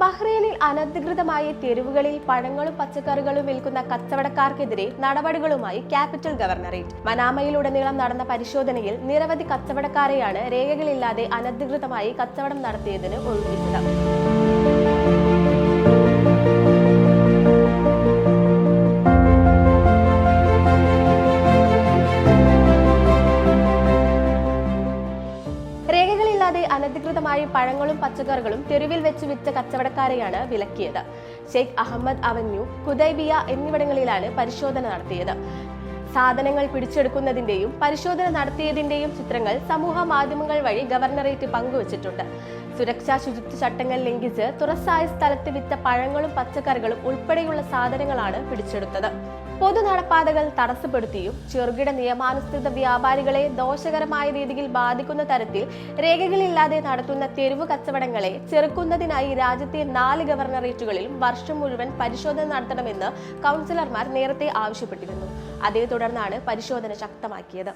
ബഹ്റൈനിൽ അനധികൃതമായി തെരുവുകളിൽ പഴങ്ങളും പച്ചക്കറികളും വിൽക്കുന്ന കച്ചവടക്കാർക്കെതിരെ നടപടികളുമായി ക്യാപിറ്റൽ ഗവർണറേറ്റ്. മനാമയിലുടനീളം നടന്ന പരിശോധനയിൽ നിരവധി കച്ചവടക്കാരെയാണ് രേഖകളില്ലാതെ അനധികൃതമായി കച്ചവടം നടത്തിയതിന് ഒഴിപ്പിച്ചത് രേഖകളില്ലാതെ അനധികൃതമായി പഴങ്ങളും പച്ചക്കറികളും തെരുവിൽ വെച്ച് വിറ്റ കച്ചവടക്കാരെയാണ് വിലക്കിയത്. ഷെയ്ഖ് അഹമ്മദ് അവന്യൂ കുദൈബിയ എന്നിവിടങ്ങളിലാണ് പരിശോധന നടത്തിയത്. സാധനങ്ങൾ പിടിച്ചെടുക്കുന്നതിന്റെയും പരിശോധന നടത്തിയതിന്റെയും ചിത്രങ്ങൾ സമൂഹ മാധ്യമങ്ങൾ വഴി ഗവർണറേറ്റ് പങ്കുവച്ചിട്ടുണ്ട്. സുരക്ഷാ ശുചിത്വ ചട്ടങ്ങൾ ലംഘിച്ച് തുറസായ സ്ഥലത്ത് വിറ്റ പഴങ്ങളും പച്ചക്കറികളും ഉൾപ്പെടെയുള്ള സാധനങ്ങളാണ് പിടിച്ചെടുത്തത്. പൊതു നടപ്പാതകൾ തടസ്സപ്പെടുത്തിയും ചെറുകിട നിയമാനുസൃത വ്യാപാരികളെ ദോഷകരമായ രീതിയിൽ ബാധിക്കുന്ന തരത്തിൽ രേഖകളില്ലാതെ നടത്തുന്ന തെരുവ് കച്ചവടങ്ങളെ ചെറുക്കുന്നതിനായി രാജ്യത്തെ നാല് ഗവർണറേറ്റുകളിലും വർഷം മുഴുവൻ പരിശോധന നടത്തണമെന്ന് കൗൺസിലർമാർ നേരത്തെ ആവശ്യപ്പെട്ടിരുന്നു. അതേ തുടർന്നാണ് പരിശോധന ശക്തമാക്കിയത്.